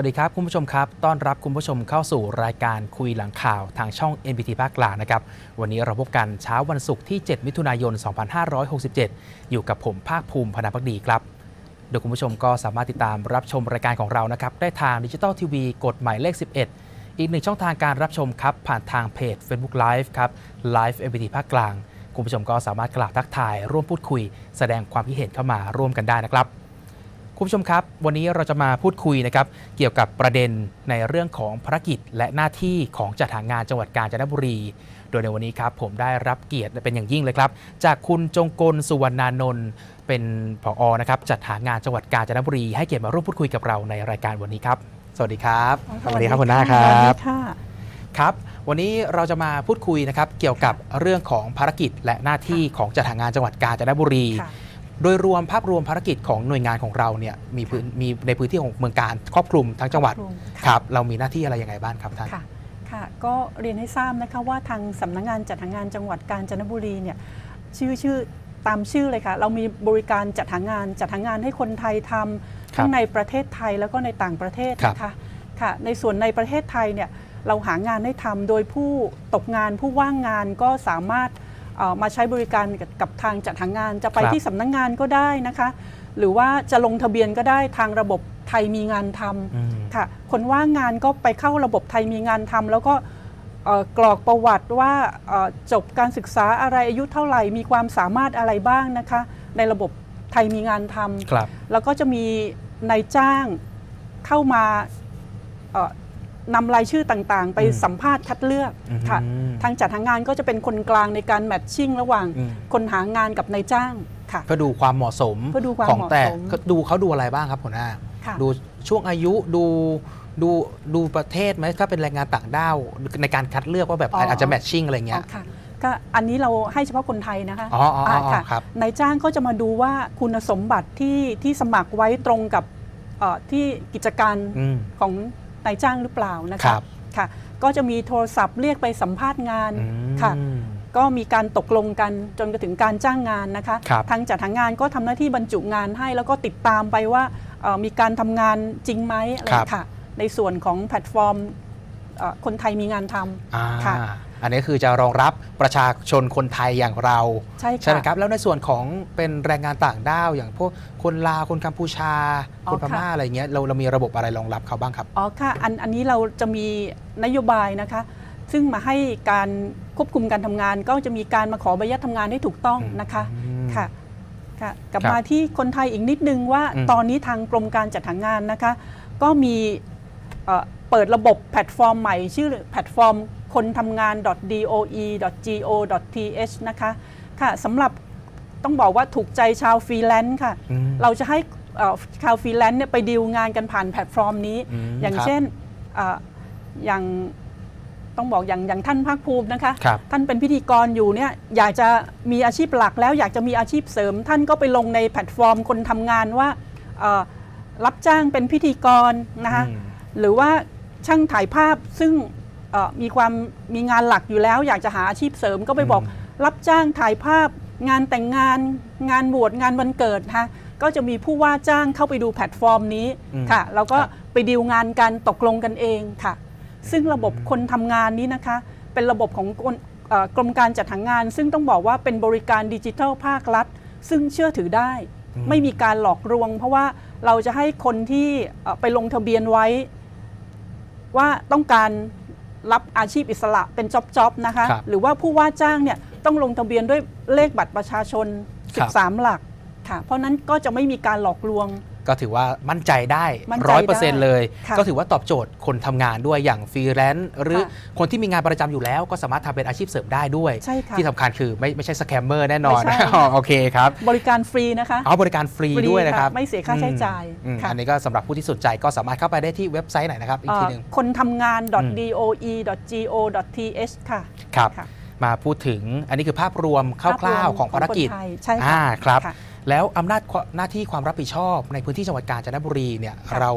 สวัสดีครับ คุณผู้ชมครับ ต้อนรับคุณผู้ชมเข้าสู่รายการคุยหลังข่าวทางช่อง NBT ภาคกลางนะครับ วันนี้เราพบกันเช้าวันศุกร์ที่ 7 มิถุนายน 2567 อยู่กับผมภาคภูมิพนาพักดีครับ โดยคุณผู้ชมก็สามารถติดตามรับชมรายการของเรานะครับ ได้ทางดิจิ t a ลทีวีกดหมายเลข 11 อีกหนึ่งช่องทางการรับชมครับ ผ่านทางเพจ Facebook Live ครับ Live NBT ภาคกลาง คุณผู้ชมก็สามารถกล่าวทักทาย ร่วมพูดคุย แสดงความคิดเห็นเข้ามาร่วมกันได้นะครับ คุณผู้ชมครับ วันนี้เราจะมาพูดคุยนะครับเกี่ยวกับประเด็นในเรื่องของภารกิจและหน้าที่ของจัดหางานจังหวัดกาญจนบุรี โดยในวันนี้ครับผมได้รับเกียรติเป็นอย่างยิ่งเลยครับ จากคุณจงกลสุวรรณานนท์เป็นผอนะครับจัดหางานจังหวัดกาญจนบุรี ให้เกียรติมาร่วมพูดคุยกับเราในรายการวันนี้ครับ สวัสดีครับหัวหน้าคสวัรัสบดีค่ะครับ วันนี้เราจะมาพูดคุยนะครับเกี่ยวกับเรื่องของภารกิจและหน้าที่ของจัดหางานจังหวัดกาญจนบุรี ค่ะ โดยรวมภาพรวมภารกิจของหน่วยงานของเราเนี่ยมีพื้นมีในพื้นที่ของเมืองการครอบคลุมทั้งจังหวัดครอบคลุมคค่ะรับเรามีหน้าที่อะไรยังไงบ้างครับท่าน ค่ะ ค่ะ ก็เรียนให้ทราบนะคะว่าทางสำนักงานจัดหางานจังหวัดกาญจนบุรีเนี่ยชื่อชื่อตามชื่อเลยค่ะ เรามีบริการจัดหางานจัดหางานให้คนไทยทำทั้งในประเทศไทยแล้วก็ในต่างประเทศนะคะค่ะ ในส่วนในประเทศไทยเนี่ยเราหางานให้ทำโดยผู้ตกงานผู้ว่างงานก็สามารถเอ่อ มาใช้บริการกับกับทางจัดหางาน จะไปครับ ที่สำนักงานก็ได้นะคะ หรือว่าจะลงทะเบียนก็ได้ทางระบบไทยมีงานทำ อืม ค่ะคนว่างงานก็ไปเข้าระบบไทยมีงานทำแล้วก็เอ่อกรอกประวัติว่าเอ่อจบการศึกษาอะไรอายุเท่าไหร่ มีความสามารถอะไรบ้างนะคะ ในระบบไทยมีงานทำครับ แล้วก็จะมีนายจ้างเข้ามาเอ่อ นำรายชื่อต่างๆ ไปอืมสัมภาษณ์คัดเลือกค่ะอืมทางจัดหางานก็จะเป็นคนกลางในการแมทชิ่งระหว่างอืมคนหางานกับนายจ้างค่ะเพื่อดูความเหมาะสมเพื่อดูความของเหมาะแต่สมก็ดูเขาดูอะไรบ้างครับหัวหน้าค่ะดูช่วงอายุดูดูดูประเทศไหมถ้าเป็นแรงงานต่างด้าวในการคัดเลือกว่าแบบอ๋อออาจจะแมทชิ่งอะไรเงี้อ๋ยอค่ะก็อันนี้เราให้เฉพาะคนไทยนะคะอ๋ออ๋ออ๋อค่ะครับนายจ้างก็จะมาดูว่าคุณสมบัติที่ที่สมัครไว้ตรงกับเอ่อที่กิจการอืมของ นายจ้างหรือเปล่านะครัคะบค่ะ ก็จะมีโทรศัพท์เรียกไปสัมภาษณ์งานอืมค่ะก็มีการตกลงกันจนกระถึงการจ้างงานนะคะ ครับทางจัดหางานก็ทำหน้าที่บรรจุงานให้ แล้วก็ติดตามไปว่าเอ่อมีการทำงานจริงไหมอะไรครับ ค่ะ ในส่วนของแพลตฟอร์มเอ่อคนไทยมีงานทำ อ่าค่ะ อันนี้คือจะรองรับประชาชนคนไทยอย่างเราใช่ค่ะใช่ไหมครับ แล้วในส่วนของเป็นแรงงานต่างด้าว อย่างพวกคนลาวคนกัมพูชา อ๋อคนพม่าค่ะ อะไรเงี้ยเราเรามีระบบอะไรรองรับเขาบ้างครับ อ๋อค่ะอันอันนี้เราจะมีนโยบายนะคะ ซึ่งมาให้การควบคุมการทำงาน ก็จะมีการมาขอใบอนุญาตทำงานให้ถูกต้องนะคะอืม ค่ะค่ะกลับครับมาที่คนไทยอีกนิดนึงว่าอืม ตอนนี้ทางกรมการจัดหางานนะคะ ก็มีเอ่อเปิดระบบแพลตฟอร์มใหม่ ชื่อแพลตฟอร์ม คนทำงาน .doe.go.th นะคะค่ะสำหรับต้องบอกว่าถูกใจชาวฟรีแลนซ์ค่ะอืมเราจะให้เอ่อชาวฟรีแลนซ์เนี่ยไปดีลงานกันผ่านแพลตฟอร์มนี้อืมอย่างครับเช่นเอ่ออย่างต้องบอกอย่างอย่างท่านภาคภูมินะคะครับท่านเป็นพิธีกรอยู่เนี่ยอยากจะมีอาชีพหลักแล้วอยากจะมีอาชีพเสริม ท่านก็ไปลงในแพลตฟอร์มคนทำงานว่าเอ่อรับจ้างเป็นพิธีกรนะคะอืมหรือว่าช่างถ่ายภาพซึ่ง เอ่อมีความมีงานหลักอยู่แล้ว อยากจะหาอาชีพเสริมก็ไปบอกอืมรับจ้างถ่ายภาพ งานแต่งงาน งานบวชงานวันเกิดนะคะก็จะมีผู้ว่าจ้างเข้าไปดูแพลตฟอร์มนี้อืมค่ะแล้วก็ครับ ไปดีลงานกันตกลงกันเองค่ะ ซึ่งระบบคนทำงานนี้นะคะ เป็นระบบของกรมเอ่อกรมการจัดหางาน ซึ่งต้องบอกว่าเป็นบริการดิจิทัลภาครัฐ ซึ่งเชื่อถือได้อืมไม่มีการหลอกลวง เพราะว่าเราจะให้คนที่เอ่อไปลงทะเบียนไว้ ว่าต้องการ รับอาชีพอิสระเป็นจ็อบๆนะคะ ครับ หรือว่าผู้ว่าจ้างเนี่ยต้องลงทะเบียนด้วยเลขบัตรประชาชนครับ13 หลักค่ะ เพราะนั้นก็จะไม่มีการหลอกลวง ก็ถือว่ามั่นใจได้มั่นใจร้อยเปอร์เซ็นต์ได้เลยค่ะก็ถือว่าตอบโจทย์คนทำงานด้วยอย่างฟรีแลนซ์หรือค่ะคนที่มีงานประจำอยู่แล้ว ก็สามารถทำเป็นอาชีพเสริมได้ด้วยใช่ค่ะที่สำคัญคือไม่ไม่ใช่สแกมเมอร์แน่นอนไม่ใช่อ๋อโอเคครับ บริการฟรีนะคะเอาบริการฟรีฟรีด้วยนะครับค่ะไม่เสียค่าใช้จ่ายอืมค่ะอันนี้ก็สำหรับผู้ที่สนใจก็สามารถเข้าไปได้ที่เว็บไซต์ไหนนะครับอีกทีหนึ่งเอ่อคนทำงานอืม .doe.go.th ค่ะครับค่ะมาพูดถึงอันนี้คือภาพรวมคร่าวๆของภารกิจคนไทยใช่อ่าค่ะครับค่ะ แล้วอำนาจหน้าที่ความรับผิดชอบในพื้นที่จังหวัดกาญจนบุรีเนี่ยค่ะเรา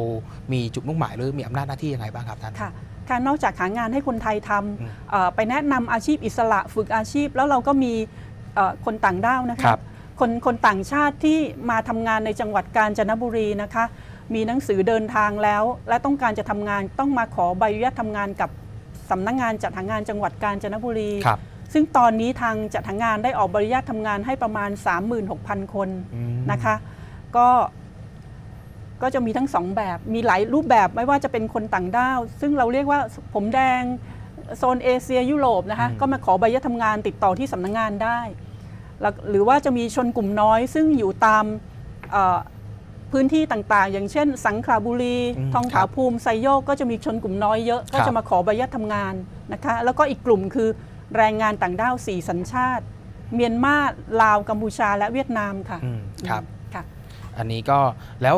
มีจุดมุ่งหมายหรือมีอำนาจหน้าที่ยังไงบ้างครับท่านค่ะค่ะนอกจากหางานให้คนไทยทอืมำเอ่อไปแนะนำอาชีพอิสระฝึกอาชีพ แล้วเราก็มีเอ่อคนต่างด้าวนะครัคะบคนคนต่างชาติที่มาทำงานในจังหวัดกาญจนบุรีนะคะ มีหนังสือเดินทางแล้ว และต้องการจะทำงานต้องมาขอใบอนุญาตทำงานกับสำนักงานจัดหางานจังหวัดกาญจนบุรีครับ ซึ่งตอนนี้ทางจัดหางานได้ออกใบอนุญาตทำงานให้ประมาณ 36,000 คนอืมนะคะ ก็ก็จะมีทั้งสองแบบ มีหลายรูปแบบไม่ว่าจะเป็นคนต่างด้าว ซึ่งเราเรียกว่าผมแดงโซนเอเชียยุโรปนะคะ ก็มาขอใบอนุญาตทำงานติดต่อที่สำนักงานได้แล้วหรือว่าจะมีชนกลุ่มน้อย ซึ่งอยู่ตามเอ่อพื้นที่ต่างๆ อย่างเช่น สังขละบุรีอืมทองครัผาบภูมิไซโยกก็จะมีชนกลุ่มน้อยเยอะ ก็ครับจะมาขอใบอนุญาตทำงานนะคะ แล้วก็อีกกลุ่มคือ แรงงานต่างด้าวสี่สัญชาติ เมียนมาลาวกัมพูชาและเวียดนามค่ะอืมครับ ค่ะ อันนี้ก็แล้ว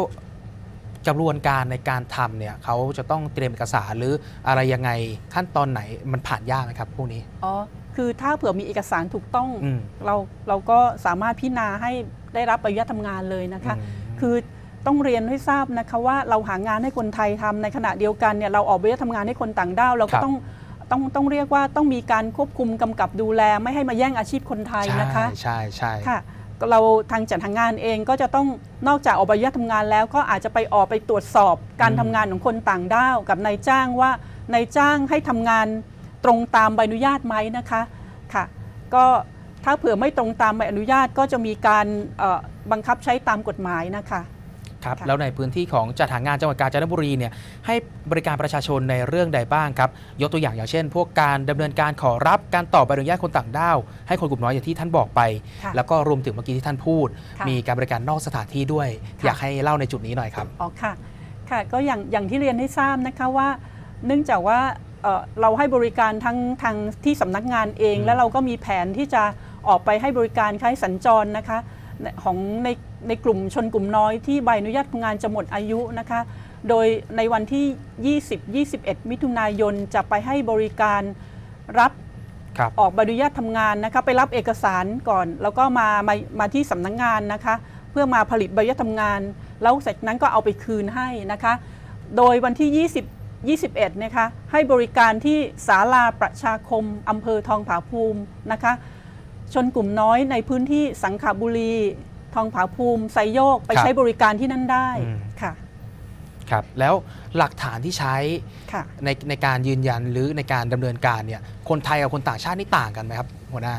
กระบวนการในการทำเนี่ยเขาจะต้องเตรียมเอกสารหรืออะไรยังไงขั้นตอนไหนมันผ่านยากไหมครับพวกนี้อ๋อ คือถ้าเผื่อมีเอกสารถูกต้อง อืมเราเราก็สามารถพิจารณาให้ได้รับอนุญาตทำงานเลยนะคะอืมคือต้องเรียนให้ทราบนะคะว่าเราหางานให้คนไทยทำในขณะเดียวกันเนี่ยเราออกใบอนุญาตทำงานให้คนต่างด้าว เราครัก็บ ต้อง ต้องต้องเรียกว่าต้องมีการควบคุมกำกับดูแล ไม่ให้มาแย่งอาชีพคนไทยนะคะใช่ใช่ค่ะเราทางจัดหางานเองก็จะต้องนอกจากออกใบอนุญาตทำงานแล้ว ก็อาจจะไปออกไปตรวจสอบการทำงานของคนต่างด้าวกับนายจ้างว่านายจ้างให้ทำงานตรงตามใบอนุญาตไหมนะคะค่ะ ก็ถ้าเผื่อไม่ตรงตามใบอนุญาตก็จะมีการเอ่อบังคับใช้ตามกฎหมายนะคะ ครับค่ะแล้วในพื้นที่ของจัดหางานจังหวัดกาญจนบุรีเนี่ยให้บริการประชาชนในเรื่องใดบ้างครับ ยกตัวอย่างอย่างเช่น พวกการดำเนินการขอรับการต่อใบอนุญาตคนต่างด้าวให้คนกลุ่มน้อยอย่างที่ท่านบอกไปค่ะแล้วก็รวมถึงเมื่อกี้ที่ท่านพูดค่ะมีการบริการนอกสถานที่ด้วยค่ะอยากให้เล่าในจุดนี้หน่อยครับอ๋อค่ะค่ะก็อย่างอย่างที่เรียนให้ทราบนะคะว่า เนื่องจากว่าเอ่อเราให้บริการทั้งทางที่สำนักงานเองอืมแล้วเราก็มีแผนที่จะออกไปให้บริการใช้สัญจรนะคะใน ของในในกลุ่มชนกลุ่มน้อยที่ใบอนุญาตทำงานจะหมดอายุนะคะ โดยในวันที่ 20-21 มิถุนายนจะไปให้บริการรับครับออกใบอนุญาตทำงานนะคะไปรับเอกสารก่อน แล้วก็มามามาที่สำนักงงานนะคะ เพื่อมาผลิตใบอนุญาตทำงาน แล้วเสร็จนั้นก็เอาไปคืนให้นะคะ โดยวันที่ 20 21 นะคะ ให้บริการที่ศาลาประชาคมอำเภอทองผาภูมินะคะ ชนกลุ่มน้อยในพื้นที่สังขบุรี ทองผาภูมิไซโยก ไปครับใช้บริการที่นั่นได้อืม ค่ะครับแล้วหลักฐานที่ใช้ค่ะ ในในการยืนยันหรือในการดำเนินการเนี่ยคนไทยกับคนต่างชาตินี่ต่างกันไหมครับหัวหน้า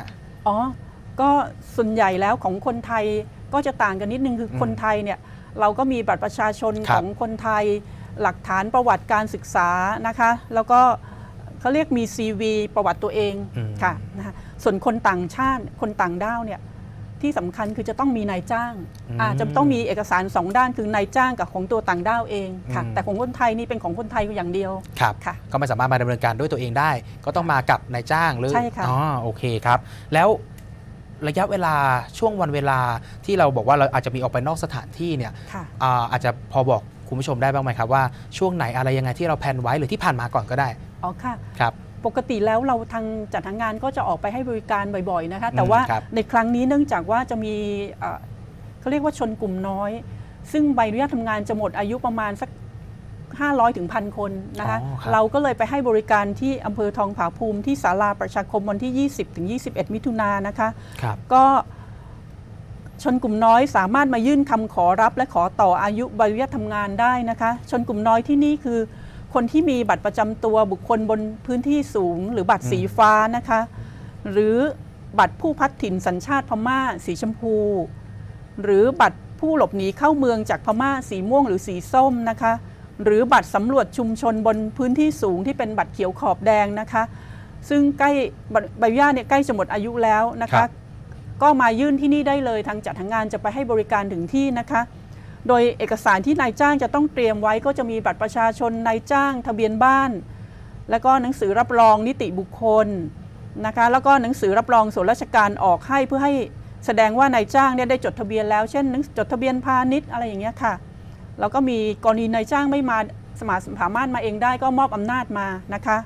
อ๋อ ก็ส่วนใหญ่แล้วของคนไทยก็จะต่างกันนิดนึงคืออมคนไทยเนี่ยเราก็มีบัตรประชาชนครัขบองคนไทย หลักฐานประวัติการศึกษานะคะ แล้วก็เขาเรียกมี CV ประวัติตัวเองอืม ค่ะนะคะ ส่วนคนต่างชาติคนต่างด้าวเนี่ยที่สำคัญคือจะต้องมีนายจ้างอืมอาจะต้องมีเอกสารสองด้านคือนายจ้างกับของตัวต่างด้าวเองค่ะอืมแต่ของคนไทยนี่เป็นของคนไทยอย่างเดียวครับค่ะก็ไม่สามารถมาดำเนินการด้วยตัวเองได้ ก็ต้องมากับนายจ้างหรือใช่ค่ะอ๋อโอเคครับ แล้วระยะเวลาช่วงวันเวลาที่เราบอกว่าเราอาจจะมีออกไปนอกสถานที่เนี่ยค่ะอ่าอาจจะพอบอกคุณผู้ชมได้บ้างไหมครับว่าช่วงไหนอะไรยังไงที่เราแพลนไว้หรือที่ผ่านมาก่อนก็ได้อ๋อค่ะครับ ปกติแล้วเราทางจัดหางานก็จะออกไปให้บริการบ่อยๆนะคะอืมแต่ว่าครับ ในครั้งนี้เนื่องจากว่าจะมีเอ่อเขาเรียกว่าชนกลุ่มน้อย ซึ่งใบอนุญาตทำงานจะหมดอายุประมาณสัก 500ถึงพันคนนะคะอ๋อครับ เราก็เลยไปให้บริการที่อำเภอทองผาภูมิที่ศาลาประชาคมวันที่ 20ถึง21 มิถุนายนนะคะ ครับ ก็ชนกลุ่มน้อยสามารถมายื่นคำขอรับและขอต่ออายุใบอนุญาตทำงานได้นะคะ ชนกลุ่มน้อยที่นี่คือ คนที่มีบัตรประจำตัวบุคคลบนพื้นที่สูง หรือบัตรสีฟ้านะคะ หรือบัตรผู้พัดถิ่นสัญชาติพม่าสีชมพู หรือบัตรผู้หลบหนีเข้าเมืองจากพม่าสีม่วงหรือสีส้มนะคะ หรือบัตรสำรวจชุมชนบนพื้นที่สูงที่เป็นบัตรเขียวขอบแดงนะคะ ซึ่งใกล้ใบอนุญาตเนี่ยใกล้จะหมดอายุแล้วนะครัคะบก็มายื่นที่นี่ได้เลยทางจัดหางานจะไปให้บริการถึงที่นะคะ โดยเอกสารที่นายจ้างจะต้องเตรียมไว้ก็จะมีบัตรประชาชนนายจ้าง ทะเบียนบ้าน แล้วก็หนังสือรับรองนิติบุคคลนะคะแล้วก็หนังสือรับรองส่วนราชการออกให้เพื่อให้แสดงว่านายจ้างเนี่ยได้จดทะเบียนแล้ว เช่นหนังจดทะเบียนพาณิชย์อะไรอย่างเงี้ยค่ะแล้วก็มีกรณีนายจ้างไม่มาสมาสามารถมาเองได้ก็มอบอำนาจมานะคะ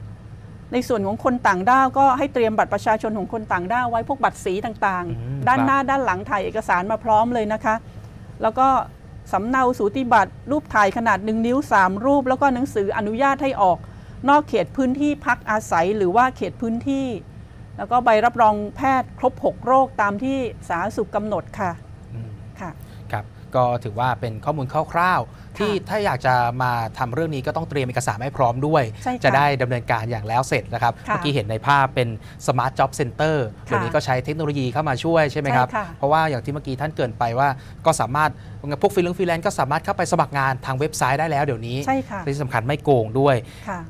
ในส่วนของคนต่างด้าวก็ให้เตรียมบัตรประชาชนของคนต่างด้าวไว้พวกบัตรสีต่างอืมๆด้านครับหน้าด้านหลังถ่ายเอกสารมาพร้อมเลยนะคะ แล้วก็ สำเนาสูติบัตร รูปถ่ายขนาดหนึ่งนิ้ว 3 รูป แล้วก็หนังสืออนุญาตให้ออก นอกเขตพื้นที่พักอาศัยหรือว่าเขตพื้นที่ แล้วก็ใบรับรองแพทย์ครบ 6 โรคตามที่สาธารณสุขกำหนดค่ะอืมค่ะครับ ก็ถือว่าเป็นข้อมูลคร่าวๆ ที่ถ้าอยากจะมาทำเรื่องนี้ก็ต้องเตรียมเอกสารให้พร้อมด้วยใช่ค่ะจะได้ดำเนินการอย่างแล้วเสร็จนะครับค่ะเมื่อกี้เห็นในภาพเป็น Smart Job Center เดี๋ยวนี้ก็ใช้เทคโนโลยีเข้ามาช่วยใช่ไหมครับใช่ค่ะเพราะว่าอย่างที่เมื่อกี้ท่านเกรินไปว่าก็สามารถพวกฟรีแลนซ์ฟรีแลนซ์ก็สามารถเข้าไปสมัครงานทางเว็บไซต์ได้แล้วเดี๋ยวนี้ใช่ค่ะที่สำคัญไม่โกงด้วยค่ะ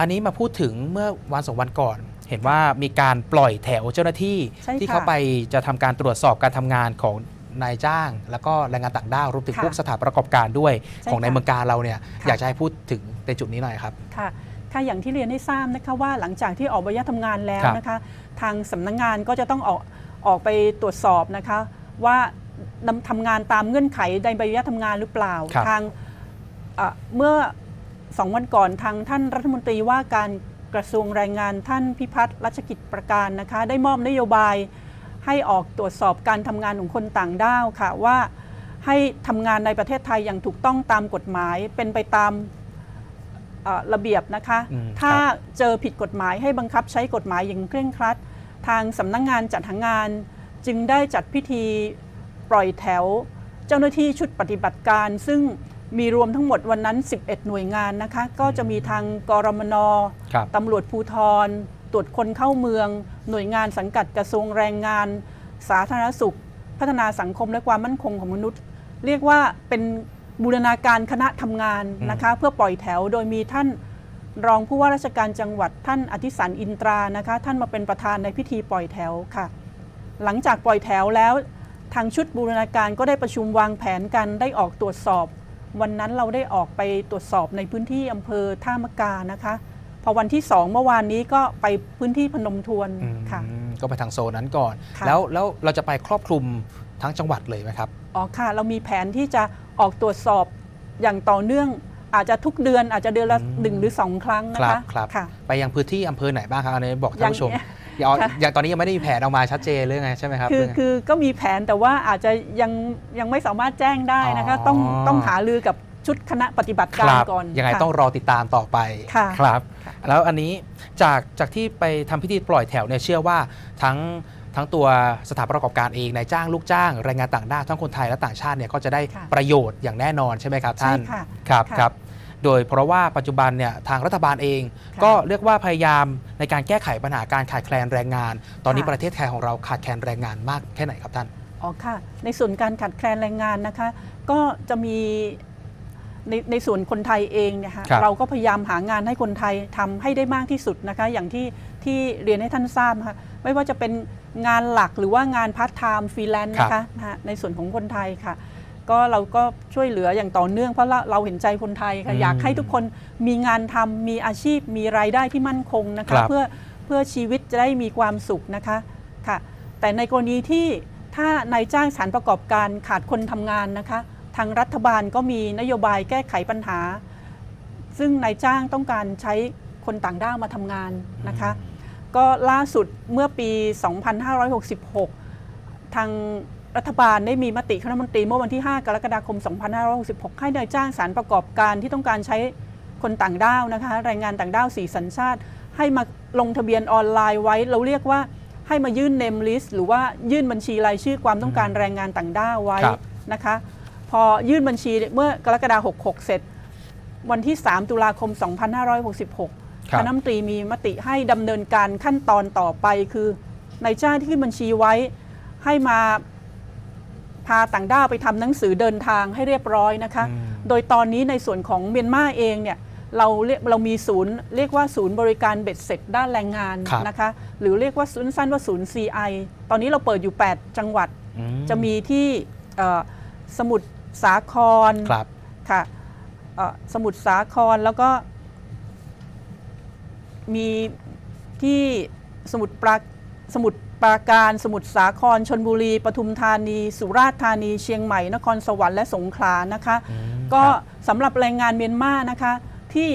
อันนี้มาพูดถึงเมื่อวันสองวันก่อนเห็นว่ามีการปล่อยแถวเจ้าหน้าที่ใช่ค่ะที่เข้าไปจะทำการตรวจสอบการทำงานของ นายจ้าง แล้วก็แรงงานต่างด้าวรวมถึงค่ะพวกสถานประกอบการด้วยใช่ของในค่ะเมืองการเราเนี่ยค่ะ อยากจะให้พูดถึงในจุดนี้หน่อยครับ ค่ะค่ะอย่างที่เรียนให้ทราบนะคะว่าหลังจากที่ออกใบอนุญาตทำงานแล้วครับนะคะ ทางสำนักงานก็จะต้องออกออกไปตรวจสอบนะคะ ว่าดำทำงานตามเงื่อนไขในใบอนุญาตทำงานหรือเปล่าครับทางอะเมื่อสองวันก่อนทางท่านรัฐมนตรีว่าการกระทรวงแรงงานท่านพิพัฒน์รัชกิจประการนะคะ ได้มอบนโยบาย ให้ออกตรวจสอบการทำงานของคนต่างด้าวค่ะว่าให้ทำงานในประเทศไทยอย่างถูกต้องตามกฎหมายเป็นไปตามเอ่อระเบียบนะคะอืมถ้าครับเจอผิดกฎหมายให้บังคับใช้กฎหมายอย่างเคร่งครัด ทางสำนักงงานจัดหางานจึงได้จัดพิธีปล่อยแถว เจ้าหน้าที่ชุดปฏิบัติการ ซึ่งมีรวมทั้งหมดวันนั้น 11 หน่วยงานนะคะ ก็จะมีทางกรมนครับตำรวจภูทรตรวจคนเข้าเมือง หน่วยงานสังกัดกระทรวงแรงงาน สาธารณสุข พัฒนาสังคมและความมั่นคงของมนุษย์ เรียกว่าเป็นบูรณาการคณะทำงานนะคะเพื่อปล่อยแถวโดยมีท่านรองผู้ว่าราชการจังหวัดท่านอธิสันอินตรานะคะท่านมาเป็นประธานในพิธีปล่อยแถวค่ะ หลังจากปล่อยแถวแล้วทางชุดบูรณาการก็ได้ประชุมวางแผนกันได้ออกตรวจสอบ วันนั้นเราได้ออกไปตรวจสอบในพื้นที่อำเภอท่ามะกานะคะ พอวันที่สองเมื่อวานนี้ก็ไปพื้นที่พนมทวนอืมค่ะ ก็ไปทางโซนนั้นก่อนค่ะแล้วแล้วเราจะไปครอบคลุมทั้งจังหวัดเลยไหมครับอ๋อค่ะ เรามีแผนที่จะออกตรวจสอบอย่างต่อเนื่องอาจจะทุกเดือนอาจจะเดือนละอืมหนึ่งหรือสองครั้งนะครัคะบครับค่ะไปยังพื้นที่อำเภอไหนบ้างครับอันนี้บอกท่านผู้ชมอย่างอย่าเอาค่ะอย่างตอนนี้ยังไม่ได้มีแผนออกมาชัดเจนเลยไงใช่ไหมครับคือเรื่องคือก็มีแผนแต่ว่าอาจจะยังยังไม่สามารถแจ้งได้นะคะ ต้องอ๋อต้องหารือกับ ชุดคณะปฏิบัติคการรับก่อนยังไงค่ะ ต้องรอติดตามต่อไปค่ะครับ ค่ะ แล้วอันนี้จากจากที่ไปทำพิธีปล่อยแถวเนี่ยเชื่อว่าทั้งทั้งตัวสถานประกอบการเองนายจ้างลูกจ้างแรงงานต่างด้าวทั้งคนไทยและต่างชาติเนี่ยก็จะได้ค่ะประโยชน์อย่างแน่นอนใช่ไหมครับใช่ท่านค่ะครับค่ะครับโดยเพราะว่าปัจจุบันเนี่ยทางรัฐบาลเองค่ะก็เรียกว่าพยายามในการแก้ไขปัญหาการขาดแคลนแรงงาน ตอนนี้ค่ะ ประเทศไทยของเราขาดแคลนแรงงานมากแค่ไหนครับท่าน อ๋อค่ะ ในส่วนการขาดแคลนแรงงานนะคะ ก็จะมี ในในส่วนคนไทยเองเนี่ยค่ะครับเราก็พยายามหางานให้คนไทยทำให้ได้มากที่สุดนะคะ อย่างที่ที่เรียนให้ท่านทราบนะคะไม่ว่าจะเป็นงานหลักหรือว่างานพาร์ทไทม์ฟรีแลนซ์นะคะนะฮะในส่วนของคนไทยค่ะ ก็เราก็ช่วยเหลืออย่างต่อเนื่องเพราะเราเราเห็นใจคนไทยค่ะ อืมอยากให้ทุกคนมีงานทำมีอาชีพ มีรายได้ที่มั่นคงนะครัคะ บ เพื่อเพื่อชีวิตจะได้มีความสุขนะคะค่ะ แต่ในกรณีที่ถ้านายจ้างสถานประกอบการขาดคนทำงานนะคะทางรัฐบาลก็มีนโยบายแก้ไขปัญหา ซึ่งนายจ้างต้องการใช้คนต่างด้าวมาทำงานนะคะ ก็ล่าสุดเมื่อปี 2566 ทางรัฐบาลได้มีมติคณะรัฐมนตรีเมื่อวันที่ 5 กรกฎาคม 2566 ให้นายจ้างสารประกอบการที่ต้องการใช้คนต่างด้าวนะคะแรงงานต่างด้าวสีสัญชาติ ให้มาลงทะเบียนออนไลน์ไว้ เราเรียกว่าให้มายื่นเนมลิสต์หรือว่ายื่นบัญชีรายชื่อความต้องการแรงงานต่างด้าวไว้ครับนะคะ พอยื่นบัญชีเมื่อกรกฎาคม66 เสร็จ วันที่ 3 ตุลาคม 2566ครับคณะรัฐมนตรีมีมติให้ดำเนินการขั้นตอนต่อไปคือนายจ้างที่ขึ้นบัญชีไว้ให้มาพาต่างด้าวไปทำหนังสือเดินทางให้เรียบร้อยนะคะอืมโดยตอนนี้ในส่วนของเมียนมาเองเนี่ยเราเรียกเรามีศูนย์เรียกว่าศูนย์บริการเบ็ดเสร็จด้านแรงงานครับนะคะ หรือเรียกว่าศูนย์สั้นว่าศูนย์ CI ตอนนี้เราเปิดอยู่ 8 จังหวัดอืจะมีที่เอ่อสมุทร สาครครับค่ะเอ่อสมุทรสาครแล้วก็ มีที่สมุทรปราสมุทรปราการสมุทรสาครชนบุรีปทุมธานี สุราษฎร์ธานี เชียงใหม่ นครสวรรค์และสงขลานะคะอืมก็ครับสำหรับแรงงานเมียนมานะคะ ที่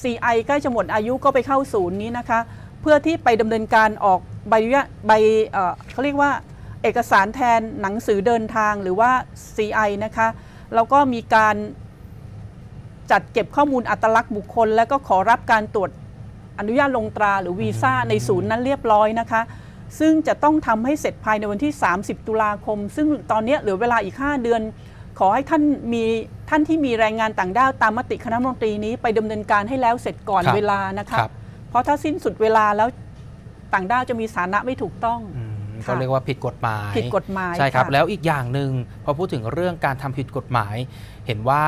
CI ใกล้จะหมดอายุก็ไปเข้าศูนย์นี้นะคะ เพื่อที่ไปดำเนินการออกใบอนุญาตใบเอ่อเขาเรียกว่า เอกสารแทนหนังสือเดินทางหรือว่า CI นะคะแล้วก็มีการจัดเก็บข้อมูลอัตลักษณ์บุคคล แล้วก็ขอรับการตรวจอนุญาตลงตราหรือวีซ่าในศูนย์นั้นเรียบร้อยนะคะ ซึ่งจะต้องทำให้เสร็จภายในวันที่ 30 ตุลาคม ซึ่งตอนนี้เหลือเวลาอีก 5 เดือน ขอให้ท่านมีท่านที่มีแรงงานต่างด้าวตามมติคณะรัฐมนตรีนี้ไปดำเนินการให้แล้วเสร็จก่อนครับเวลานะคะครับเพราะถ้าสิ้นสุดเวลาแล้วต่างด้าวจะมีสถานะไม่ถูกต้องอืมค่ะ ก็เรียกว่าผิดกฎหมายผิดกฎหมายใช่ครับะแล้วอีกอย่างหนึ่งพอพูดถึงเรื่องการทำผิดกฎหมาย เห็นว่า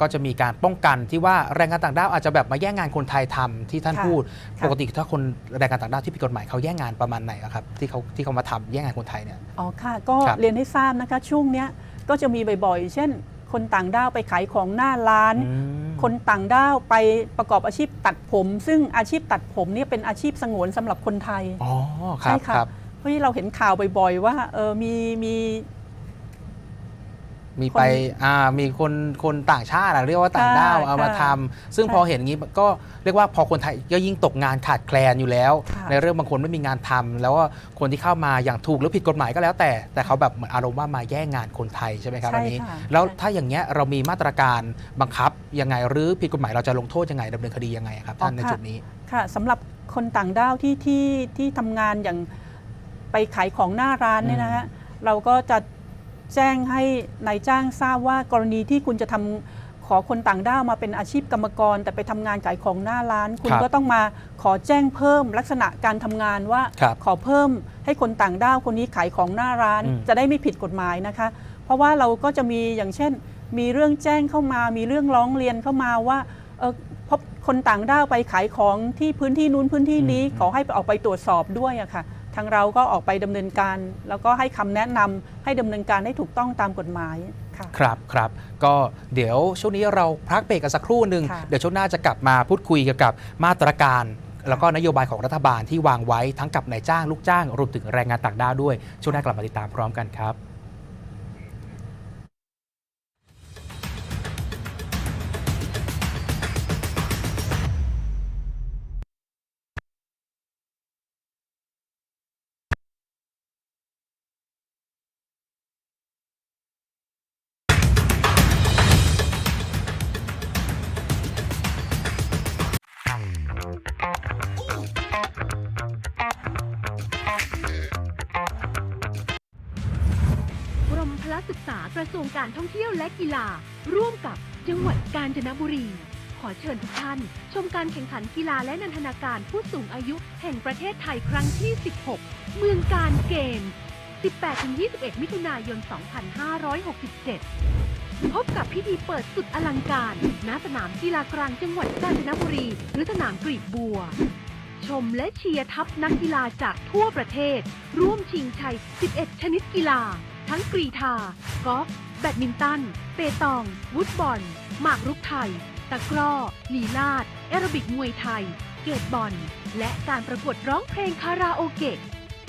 ก็จะมีการป้องกันที่ว่าแรงงานต่างด้าวอาจจะแบบมาแย่งงานคนไทยทำที่ท่านค่ะพูดค่ะปกติถ้าคนแรงงานต่างด้าวที่ผิดกฎหมายเขาแย่งงานประมาณไหนอะครับที่เขาที่เขามาทำแย่งงานคนไทยเนี่ยอ๋อค่ะก็ครับเรียนให้ทราบนะคะช่วงเนี้ยก็จะมีบ่อยๆ เช่น คนต่างด้าวไปขายของหน้าร้านอืมคนต่างด้าวไปประกอบอาชีพตัดผม ซึ่งอาชีพตัดผมเนี่ยเป็นอาชีพสงวนสำหรับคนไทยอ๋อครับใช่ค่ะครับ เพราะที่เราเห็นข่าวบ่อยๆว่าเออมีมี มีคนไปอ่ามีคนคนต่างชาติอะเรียกว่าต่างด้าวค่ะเอามาค่ะทำซึ่งใช่พอเห็นอย่างนี้ก็เรียกว่าพอคนไทยก็ยิ่งตกงานขาดแคลนอยู่แล้ว ค่ะ ในเรื่องบางคนไม่มีงานทำแล้วว่าคนที่เข้ามาอย่างถูกหรือผิดกฎหมายก็แล้วแต่ แต่เขาแบบเหมือนอารมณ์ว่ามาแย่งงานคนไทยใช่ไหมครับใช่อันนี้ ค่ะ แล้วใช่ถ้าอย่างเงี้ยเรามีมาตรการบังคับยังไงหรือผิดกฎหมายเราจะลงโทษยังไงดำเนินคดียังไงครับท่านในจุดนี้ ค่ะสำหรับคนต่างด้าวที่ที่ที่ทำงานอย่าง ไปขายของหน้าร้านเนี่ยนะฮะเราก็จะแจ้งให้นายจ้างทราบว่ากรณีที่คุณจะทำขอคนต่างด้าวมาเป็นอาชีพกรรมกร แต่ไปทำงานขายของหน้าร้าน คุณครับก็ต้องมาขอแจ้งเพิ่มลักษณะการทำงานว่าครับขอเพิ่มให้คนต่างด้าวคนนี้ขายของหน้าร้านอืมจะได้ไม่ผิดกฎหมายนะคะ เพราะว่าเราก็จะมีอย่างเช่น มีเรื่องแจ้งเข้ามา มีเรื่องร้องเรียนเข้ามาว่าเออพบคนต่างด้าวไปขายของที่พื้นที่นู้นพื้นที่นี้อืมขอให้ออกไปตรวจสอบด้วยอะค่ะ ทางเราก็ออกไปดำเนินการ แล้วก็ให้คำแนะนำให้ดำเนินการให้ถูกต้องตามกฎหมายค่ะครับครับก็เดี๋ยวช่วงนี้เราพักเบรกกันสักครู่หนึ่งค่ะเดี๋ยวช่วงหน้าจะกลับมาพูดคุยเกี่ยวกับมาตรการ แล้วก็นโยบายของรัฐบาลที่วางไว้ทั้งกับนายจ้างลูกจ้างรวมถึงแรงงานต่างด้าวด้วยช่วงหน้ากลับมาติดตามพร้อมกันครับ การท่องเที่ยวและกีฬา ร่วมกับจังหวัดกาญจนบุรี ขอเชิญทุกท่าน ชมการแข่งขันกีฬาและนันทนาการผู้สูงอายุ แห่งประเทศไทยครั้งที่ 16 เมืองการเกม 18-21 มิถุนายน 2567 พบกับพิธีเปิดสุดอลังการณสนามกีฬากลางจังหวัดกาญจนบุรี หรือสนามกรีบบัวชมและเชียร์ทัพนักกีฬาจากทั่วประเทศ ร่วมชิงชัย 11 ชนิดกีฬา ทั้งกรีธากอล์ฟแบดมินตัน เปตอง วุดบอล หมากรุกไทย ตะกร้อ ลีลาด แอโรบิกมวยไทย เกตบอล และการประกวดร้องเพลงคาราโอเกะ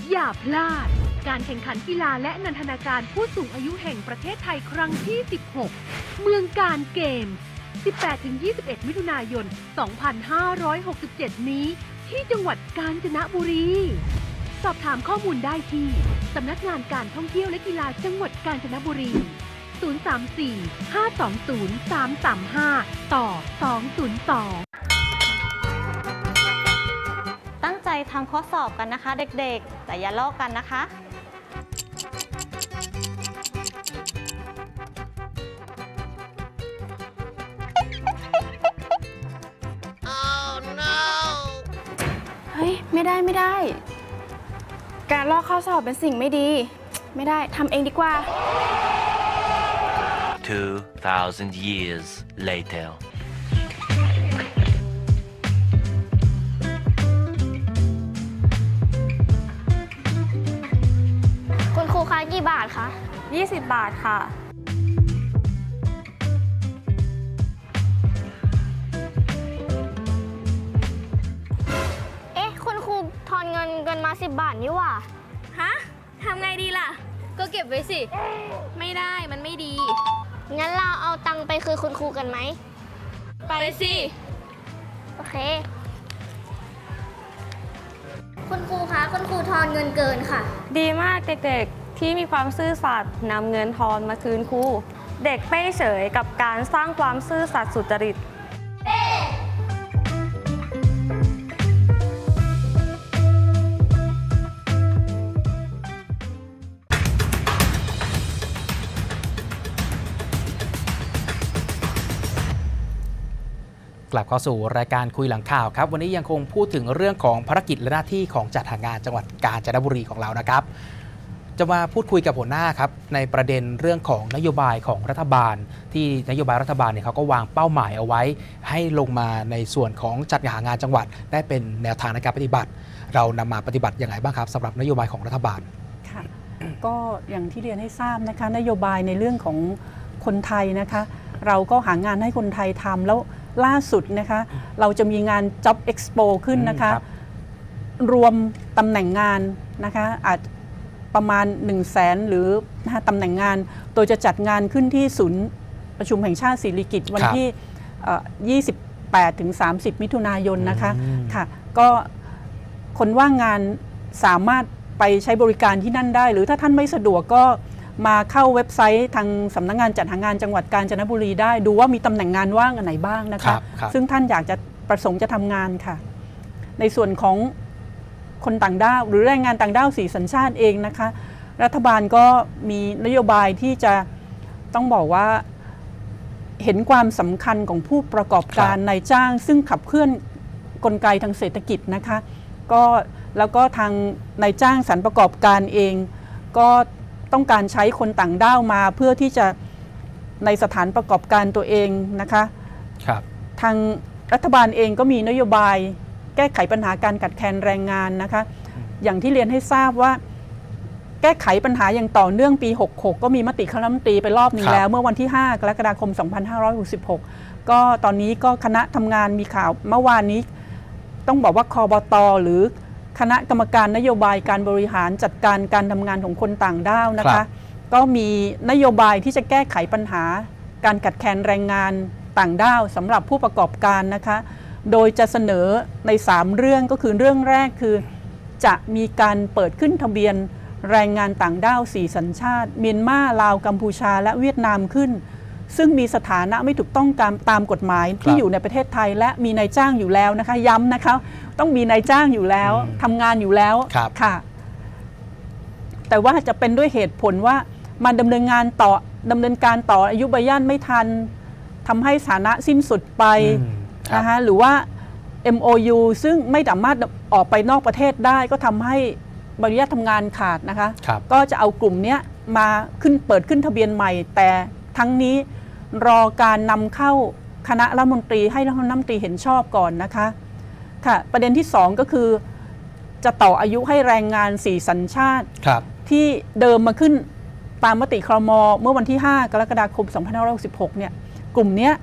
อย่าพลาด การแข่งขันกีฬาและนันทนาการผู้สูงอายุแห่งประเทศไทยครั้งที่ 16 เมืองการเกม 18-21 มิถุนายน 2567 นี้ ที่จังหวัดกาญจนบุรี สอบถามข้อมูลได้ที่ สำนักงานการท่องเที่ยวและกีฬาจังหวัดกาญจนบุรี 034 520 335 ต่อ 202ตั้งใจทำข้อสอบกันนะคะ เด็กๆ แต่อย่าลอกกันนะคะ เฮ้ย ไม่ได้ไม่ได้ การลอกข้อสอบเป็นสิ่งไม่ดี ไม่ได้ทำเองดีกว่า 2,000 years later. คุณครูคะกี่บาทคะ 20 บาทค่ะ 50 บาทนี่ว่ะฮะทำไงดีล่ะ ก็เก็บไว้สิ ไม่ได้มันไม่ดี งั้นเราเอาตังค์ไปคือคุณครูกันไหม ไปสิ โอเค คุณครูคะ คุณครูทอนเงินเกินค่ะ ดีมากเด็กๆ ที่มีความซื่อสัตย์นำเงินทอนมาคืนครู เด็กไม่เฉยกับการสร้างความซื่อสัตย์สุจริต ลับเข้าสู่รายการคุยหลังข่าวครับวันนี้ยังคงพูดถึงเรื่องของภารกิจและหน้าที่ของจัดหางานจังหวัดกาญจนบุรีของเรานะครับ จะมาพูดคุยกับหัวหน้าครับในประเด็นเรื่องของนโยบายของรัฐบาล ที่นโยบายรัฐบาลเนี่ยเขาก็วางเป้าหมายเอาไว้ ให้ลงมาในส่วนของจัดหางานจังหวัด ได้เป็นแนวทางในการปฏิบัติ เรานำมาปฏิบัติอย่างไรบ้างครับสำหรับนโยบายของรัฐบาลค่ะก็อย่างที่เรียนให้ทราบนะคะ นโยบายในเรื่องของคนไทยนะคะ เราก็หางานให้คนไทยทำแล้ว ล่าสุดนะคะ เราจะมีงาน Job Expo ขึ้นนะคะ อืมครับ รวมตำแหน่งงานนะคะ อาจประมาณ 1 0 0 0 0แสนหรือนะคะตำแหน่งงาน โดยจะจัดงานขึ้นที่ศูนย์ประชุมแห่งชาติศิริกิติ์วันครับที่เอ่อ28ถึง30 มิถุนายนนะคะอืม ค่ะ ก็คนว่างงานสามารถไปใช้บริการที่นั่นได้ หรือถ้าท่านไม่สะดวกก็ มาเข้าเว็บไซต์ทางสำนักงานจัดหางานจังหวัดกาญจนบุรีได้ ดูว่ามีตำแหน่งงานว่างอันไหนบ้างนะครัคะ บครับซึ่งท่านอยากจะประสงค์จะทำงานค่ะ ในส่วนของคนต่างด้าวหรือแรงงานต่างด้าวสีสัญชาติเองนะคะ รัฐบาลก็มีนโยบายที่จะต้องบอกว่า เห็นความสำคัญของผู้ประกอบการนายจ้าง ซึ่งขับเคลื่อนกลไกทางเศรษฐกิจนะคะ ก็แล้วก็ทางนายจ้างสรรประกอบการเอง ก็ ต้องการใช้คนต่างด้าวมาเพื่อที่จะในสถานประกอบการตัวเองนะคะครับทางรัฐบาลเองก็มีนโยบายแก้ไขปัญหาการกัดแคลนแรงงานนะคะ อย่างที่เรียนให้ทราบว่า แก้ไขปัญหาอย่างต่อเนื่องปี 66 ก็มีมติคณะรัฐมนตรีไปรอบหนึ่งครับแล้ว เมื่อวันที่ 5 กรกฎาคม 2566 ก็ตอนนี้ก็คณะทำงานมีข่าวเมื่อวานนี้ ต้องบอกว่าคอบตหรือ คณะกรรมการนโยบายการบริหารจัดการการทำงานของคนต่างด้าวนะครัคะ บ ก็มีนโยบายที่จะแก้ไขปัญหา การกัดแคลนแรงงานต่างด้าวสำหรับผู้ประกอบการนะคะ โดยจะเสนอใน 3 เรื่องก็คือเรื่องแรกคือ จะมีการเปิดขึ้นทะเบียนแรงงานต่างด้าวสี่สัญชาติ เมียนมาลาวกัมพูชาและเวียดนามขึ้น ซึ่งมีสถานะไม่ถูกต้องตามตามกฎหมาย ที่อยู่ในประเทศไทย และมีนายจ้างอยู่แล้วนะคะ ย้ำนะคะ ต้องมีนายจ้างอยู่แล้วอืมทำงานอยู่แล้วครับ ค่ะ แต่ว่าจะเป็นด้วยเหตุผลว่ามันดำเนินงานต่อดำเนินการต่ออายุใบย่านไม่ทันทำให้สถานะสิ้นสุดไป อืมครับ นะคะหรือว่า MOU ซึ่งไม่สามารถออกไปนอกประเทศได้ก็ทำให้ใบอนุญาตทำงานขาดนะคะ ครับ ก็จะเอากลุ่มเนี้ยมาขึ้นเปิดขึ้นทะเบียนใหม่ แต่ทั้งนี้ รอการนำเข้าคณะรัฐมนตรีให้รัฐมนตรีเห็นชอบก่อนนะคะค่ะประเด็นที่ 2 ก็คือจะต่ออายุให้แรงงานสี่สัญชาติครับที่เดิมมาขึ้นตามมติครมเมื่อวันที่ 5 กรกฎาคม 2566 เนี่ย กลุ่มเนี้ย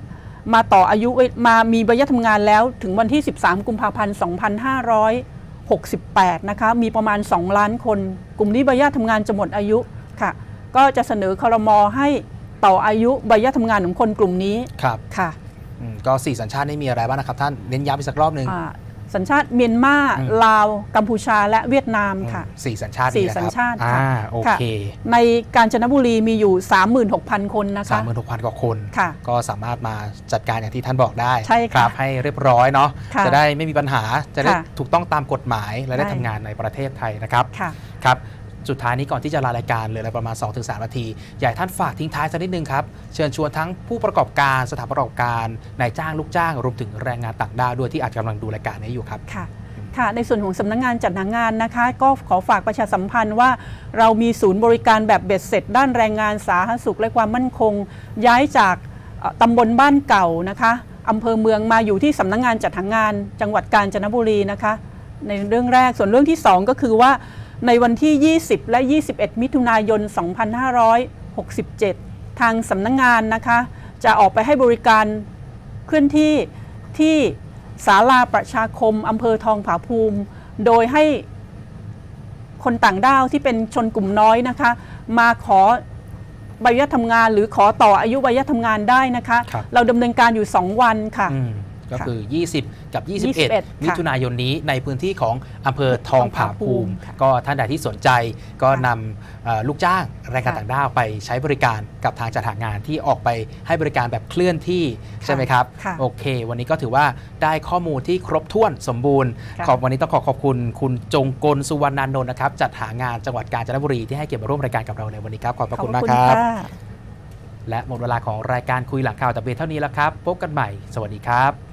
มาต่ออายุไว้มามีใบอนุญาตทำงานแล้วถึงวันที่ 13 กุมภาพันธ์ 2568 นะคะ มีประมาณ 2 ล้านคน กลุ่มนี้ใบอนุญาตทำงานจะหมดอายุค่ะ ก็จะเสนอครมให้ ต่ออายุใบอนุญาตทำงานของคนกลุ่มนี้ครับค่ะอืมก็สี่สัญชาตินี่มีอะไรบ้างนะครับท่านเน้นย้ำอีกสักรอบหนึ่ง อ่าสัญชาติเมียนมาอืม ลาว กัมพูชาและเวียดนามค่ะอืมสี่สัญชาติสี่นี่แหละครับสัญชาติอ่าค่ะโอค่ะเคในกาญจนบุรีมีอยู่ 36,000 คนนะสามคะหมื่นหกพันกว่าคน ค่ะ ก็สามารถมาจัดการอย่างที่ท่านบอกได้ใช่ค่ะครับให้เรียบร้อยเนาะค่ะจะได้ไม่มีปัญหาจะได้ค่ะถูกต้องตามกฎหมายและได้ใช่ ทำงานในประเทศไทยนะครับค่ะ ครับ สุดท้ายนี้ก่อนที่จะลารายการเหลืออะประมาณ 2-3 นาที อยากให้ท่านฝากทิ้งท้ายสักนิดนึงครับ เชิญชวนทั้งผู้ประกอบการสถานประกอบการนายจ้างลูกจ้างรวมถึงแรงงานต่างด้าวด้วยที่อาจกำลังดูรายการนี้อยู่ครับค่ะค่ะในส่วนของสำนักงานจัดหางานนะคะ ก็ขอฝากประชาสัมพันธ์ว่า เรามีศูนย์บริการแบบเบ็ดเสร็จ ด้านแรงงานสาธารณสุขและความมั่นคง ย้ายจากตำบลบ้านเก่านะคะอำเภอเมืองมาอยู่ที่สำนักงานจัดหางาน จังหวัดกาญจนบุรีนะคะ ในเรื่องแรกส่วนเรื่องที่ 2 ก็คือว่า ในวันที่ 20 และ 21 มิถุนายน 2567 ทางสำนักงานนะคะ จะออกไปให้บริการเคลื่อนที่ที่ศาลาประชาคมอำเภอทองผาภูมิ โดยให้คนต่างด้าวที่เป็นชนกลุ่มน้อยนะคะ มาขอใบอนุญาตทำงานหรือขอต่ออายุใบอนุญาตทำงานได้นะคะครับเราดำเนินการอยู่ 2 วันค่ะอืม ก็คือ 20 กับ21 21 มิถุนายนนี้ในพื้นที่ของอำเภอทองผาภูมิค่ะก็ท่านใดที่สนใจก็ค่ะนำเอ่อลูกจ้างแรงงานค่ะต่างด้าวไปใช้บริการกับทางจัดหางานที่ออกไปให้บริการแบบเคลื่อนที่ค่ะใช่ไหมครับค่ะโอเค วันนี้ก็ถือว่าได้ข้อมูลที่ครบถ้วนสมบูรณ์ค่ะขอบวันนี้ต้องขอขอบคุณคุณจงกลสุวรรณานนท์นะครับจัดหางานจังหวัดกาญจนบุรีที่ให้เกียรติมาร่วมรายการกับเราในวันนี้ครับขอบพระคุณมากครับะและหมดเวลาของรายการคุยหลังข่าวแต่เพียงเท่านี้แล้วครับ พบกันใหม่ สวัสดีครับ